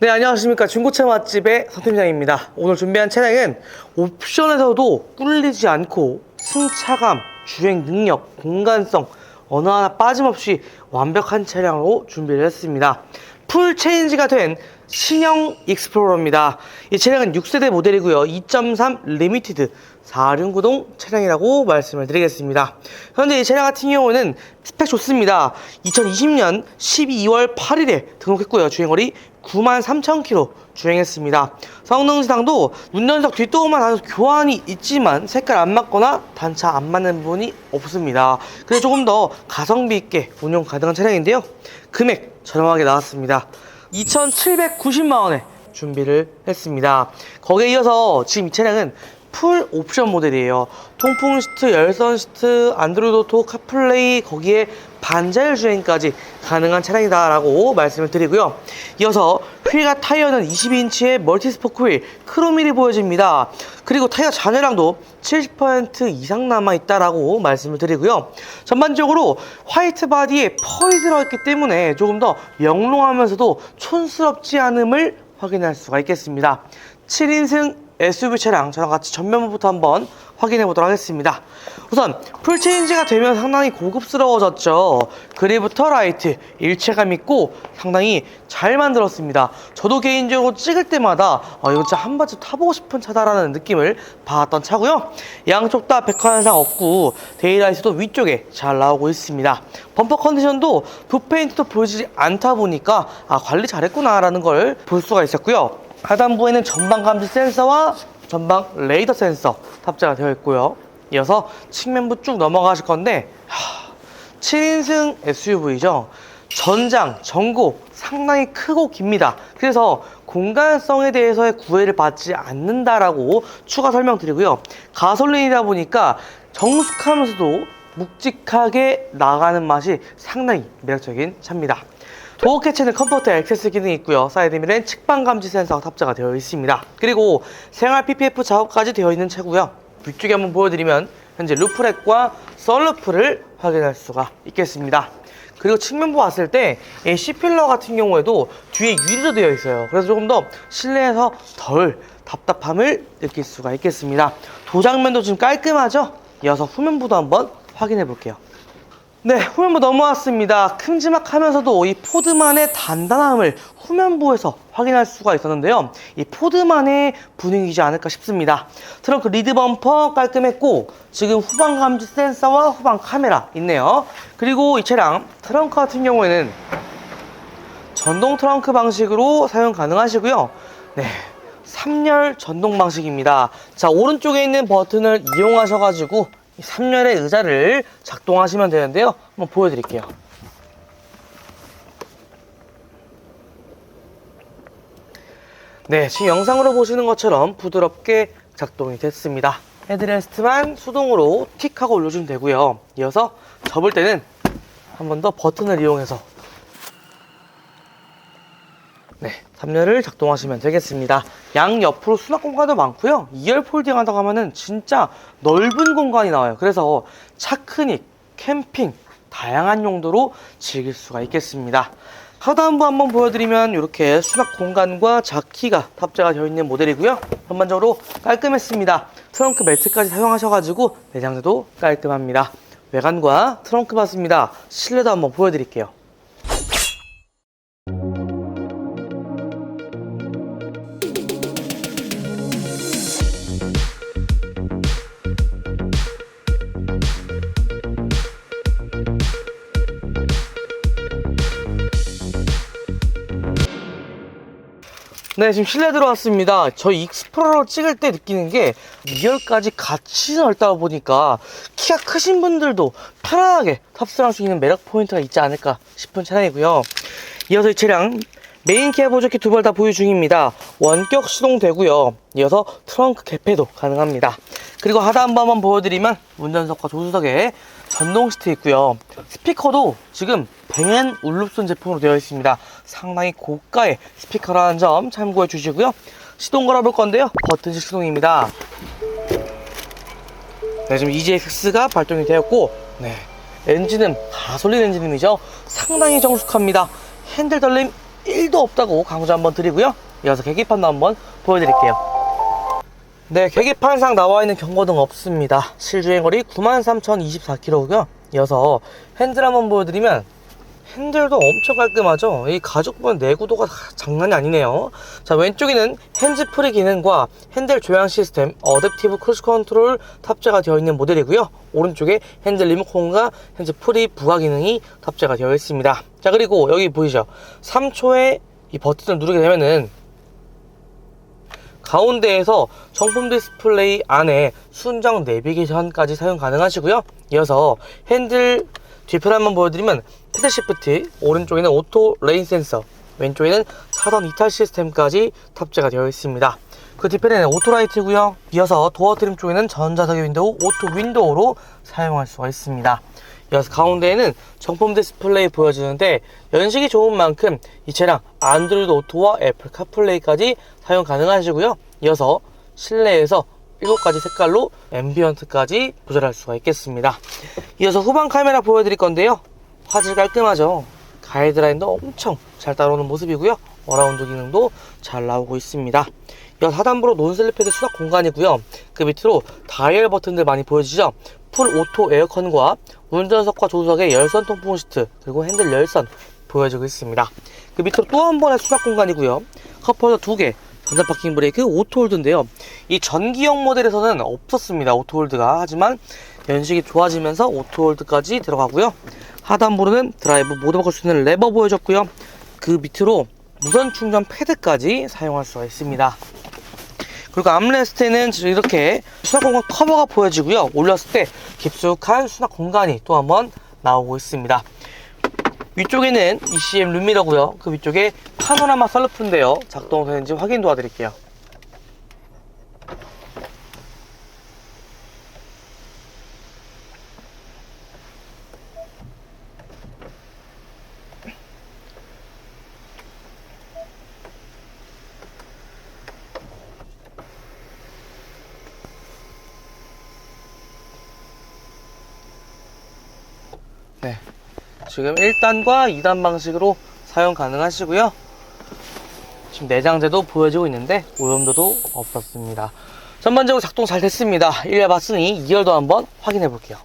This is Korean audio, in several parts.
네, 안녕하십니까. 중고차 맛집의 서팀장입니다. 오늘 준비한 차량은 옵션에서도 꿀리지 않고 승차감, 주행 능력, 공간성, 어느 하나 빠짐없이 완벽한 차량으로 준비를 했습니다. 풀 체인지가 된 신형 익스플로러입니다. 이 차량은 6세대 모델이고요. 2.3 리미티드 4륜 구동 차량이라고 말씀을 드리겠습니다. 현재 이 차량 같은 경우는 스펙 좋습니다. 2020년 12월 8일에 등록했고요. 주행거리 93,000km 주행했습니다. 성능지상도 운전석 뒷도어만 다소 교환이 있지만 색깔 안 맞거나 단차 안 맞는 부분이 없습니다. 그래서 조금 더 가성비 있게 운용 가능한 차량인데요. 금액 저렴하게 나왔습니다. 2,790만 원에 준비를 했습니다. 거기에 이어서 지금 이 차량은 풀 옵션 모델이에요. 통풍 시트, 열선 시트, 안드로이드 오토, 카플레이, 거기에 반자율 주행까지 가능한 차량이다라고 말씀을 드리고요. 이어서 휠과 타이어는 22인치의 멀티스포크 휠, 크롬휠이 보여집니다. 그리고 타이어 잔해량도 70% 이상 남아있다라고 말씀을 드리고요. 전반적으로 화이트 바디에 펄이 들어있기 때문에 조금 더 영롱하면서도 촌스럽지 않음을 확인할 수가 있겠습니다. 7인승 SUV 차량 저랑 같이 전면부터 한번 확인해 보도록 하겠습니다. 우선 풀체인지가 되면 상당히 고급스러워졌죠. 그리부터 라이트 일체감 있고 상당히 잘 만들었습니다. 저도 개인적으로 찍을 때마다 어, 이거 진짜 한 번쯤 타보고 싶은 차다라는 느낌을 받았던 차고요. 양쪽 다 백화 현상 없고 데이라이트도 위쪽에 잘 나오고 있습니다. 범퍼 컨디션도 붓페인트도 보이지 않다 보니까 아, 관리 잘했구나 라는 걸 볼 수가 있었고요. 하단부에는 전방 감지 센서와 전방 레이더 센서 탑재가 되어 있고요. 이어서 측면부 쭉 넘어가실 건데 하, 7인승 SUV죠. 전장, 전고 상당히 크고 깁니다. 그래서 공간성에 대해서의 구애를 받지 않는다라고 추가 설명드리고요. 가솔린이다 보니까 정숙하면서도 묵직하게 나가는 맛이 상당히 매력적인 차입니다. 도어 캐치는 컴포트 액세스 기능이 있고요. 사이드미러엔 측방 감지 센서가 탑재가 되어 있습니다. 그리고 생활 PPF 작업까지 되어 있는 차고요. 위쪽에 한번 보여드리면 현재 루프렉과 썰루프를 확인할 수가 있겠습니다. 그리고 측면부 봤을 때이 C필러 같은 경우에도 뒤에 유리로 되어 있어요. 그래서 조금 더 실내에서 덜 답답함을 느낄 수가 있겠습니다. 도장면도 좀 깔끔하죠? 이어서 후면부도 한번 확인해 볼게요. 네, 후면부 넘어왔습니다. 큼지막하면서도 이 포드만의 단단함을 후면부에서 확인할 수가 있었는데요. 이 포드만의 분위기지 않을까 싶습니다. 트렁크 리드 범퍼 깔끔했고 지금 후방 감지 센서와 후방 카메라 있네요. 그리고 이 차량 트렁크 같은 경우에는 전동 트렁크 방식으로 사용 가능하시고요. 네. 3열 전동 방식입니다. 자, 오른쪽에 있는 버튼을 이용하셔가지고 이 3열의 의자를 작동하시면 되는데요. 한번 보여드릴게요. 네, 지금 영상으로 보시는 것처럼 부드럽게 작동이 됐습니다. 헤드레스트만 수동으로 틱하고 올려주면 되고요. 이어서 접을 때는 한 번 더 버튼을 이용해서 네, 3열을 작동하시면 되겠습니다. 양 옆으로 수납 공간도 많고요. 2열 폴딩 하다가 하면은 진짜 넓은 공간이 나와요. 그래서 차크닉, 캠핑, 다양한 용도로 즐길 수가 있겠습니다. 하단부 한번 보여드리면 이렇게 수납 공간과 자키가 탑재가 되어 있는 모델이고요. 전반적으로 깔끔했습니다. 트렁크 매트까지 사용하셔가지고 내장재도 깔끔합니다. 외관과 트렁크 봤습니다. 실내도 한번 보여드릴게요. 네, 지금 실내 들어왔습니다. 저 익스플로러 찍을 때 느끼는 게 2열까지 같이 넓다 보니까 키가 크신 분들도 편안하게 탑승할 수 있는 매력 포인트가 있지 않을까 싶은 차량이고요. 이어서 이 차량 메인 기아 보조키 두 발 다 보유 중입니다. 원격 시동되고요. 이어서 트렁크 개폐도 가능합니다. 그리고 하단부 한번 보여드리면 운전석과 조수석에 전동 시트 있고요. 스피커도 지금 뱅앤 울룹슨 제품으로 되어 있습니다. 상당히 고가의 스피커라는 점 참고해 주시고요. 시동 걸어볼 건데요. 버튼식 시동입니다. 네, 지금 EGX가 발동이 되었고, 네. 엔진은 가솔린 엔진이죠. 상당히 정숙합니다. 핸들 돌림 1도 없다고 강조 한번 드리고요. 이어서 계기판도 한번 보여드릴게요. 네, 계기판상 나와 있는 경고등 없습니다. 실주행거리 93,024km고요. 이어서 핸들 한번 보여드리면 핸들도 엄청 깔끔하죠. 이 가죽분 내구도가 장난이 아니네요. 자, 왼쪽에는 핸즈프리 기능과 핸들 조향 시스템, 어댑티브 크루즈 컨트롤 탑재가 되어 있는 모델이고요. 오른쪽에 핸들 리모컨과 핸즈프리 부가 기능이 탑재가 되어 있습니다. 자, 그리고 여기 보이죠? 3초에 이 버튼을 누르게 되면은 가운데에서 정품 디스플레이 안에 순정 내비게이션까지 사용 가능하시고요. 이어서 핸들 뒤편 한번 보여드리면 패드 시프트, 오른쪽에는 오토 레인 센서, 왼쪽에는 차선 이탈 시스템까지 탑재가 되어 있습니다. 그 뒤편에는 오토라이트고요. 이어서 도어 트림 쪽에는 전자석유 윈도우, 오토 윈도우로 사용할 수가 있습니다. 이어서 가운데에는 정품 디스플레이 보여주는데 연식이 좋은 만큼 이 차량 안드로이드 오토와 애플 카플레이까지 사용 가능하시고요. 이어서 실내에서 7가지 색깔로 앰비언트까지 조절할 수가 있겠습니다. 이어서 후방 카메라 보여드릴 건데요. 화질 깔끔하죠. 가이드라인도 엄청 잘 따라오는 모습이고요. 어라운드 기능도 잘 나오고 있습니다. 이어 하단부로 논슬립 패드 수납 공간이고요. 그 밑으로 다이얼 버튼들 많이 보여지죠. 풀 오토 에어컨과 운전석과 조수석의 열선 통풍 시트 그리고 핸들 열선 보여지고 있습니다. 그 밑으로 또 한 번의 수납 공간이고요. 컵홀더 두 개, 전자 파킹 브레이크 오토홀드인데요. 이 전기형 모델에서는 없었습니다. 오토홀드가 하지만 연식이 좋아지면서 오토홀드까지 들어가고요. 하단부로는 드라이브 모드 바꿀 수 있는 레버 보여줬고요. 그 밑으로 무선 충전 패드까지 사용할 수가 있습니다. 그리고 암레스트에는 이렇게 수납 공간 커버가 보여지고요. 올렸을 때 깊숙한 수납 공간이 또 한번 나오고 있습니다. 위쪽에는 ECM 룸미러고요. 그 위쪽에 파노라마 썰루프인데요. 작동 되는지 확인 도와드릴게요. 네. 지금 1단과 2단 방식으로 사용 가능하시고요. 지금 내장재도 보여지고 있는데 오염도도 없었습니다. 전반적으로 작동 잘 됐습니다. 1열 봤으니 2열도 한번 확인해 볼게요.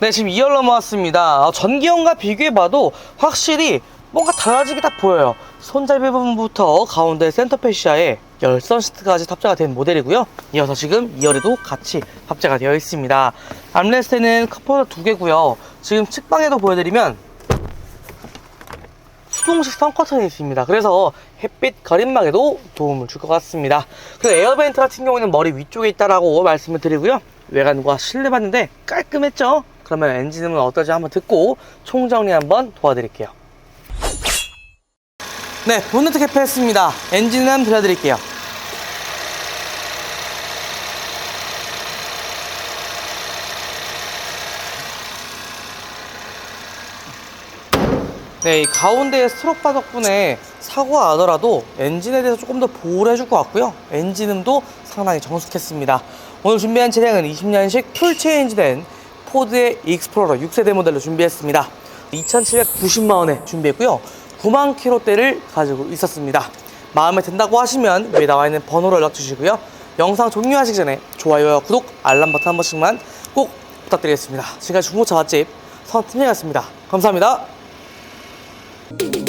네, 지금 2열 넘어왔습니다. 아, 전기형과 비교해봐도 확실히 뭔가 달라지게 딱 보여요. 손잡이 부분부터 가운데 센터 패시아에 열선 시트까지 탑재가 된 모델이고요. 이어서 지금 2열에도 같이 탑재가 되어 있습니다. 암레스트는 컵홀더 두 개고요. 지금 측방에도 보여드리면 수동식 선커튼이 있습니다. 그래서 햇빛 가림막에도 도움을 줄 것 같습니다. 그리고 에어벤트 같은 경우는 머리 위쪽에 있다라고 말씀을 드리고요. 외관과 실내 봤는데 깔끔했죠? 그러면 엔진음은 어떨지 한번 듣고 총정리 한번 도와드릴게요. 네, 본네트 개폐했습니다. 엔진음 들려드릴게요. 네, 이 가운데 스트로크 바 덕분에 사고가 나더라도 엔진에 대해서 조금 더 보호를 해줄 것 같고요. 엔진음도 상당히 정숙했습니다. 오늘 준비한 차량은 20년식 풀 체인지된 포드의 익스플로러 6세대 모델로 준비했습니다. 2,790만 원에 준비했고요. 9만 킬로대를 가지고 있었습니다. 마음에 든다고 하시면 위에 나와 있는 번호로 연락 주시고요. 영상 종료하시기 전에 좋아요와 구독, 알람 버튼 한 번씩만 꼭 부탁드리겠습니다. 지금까지 중고차 맛집 선팀장이었습니다. 감사합니다. Thank you.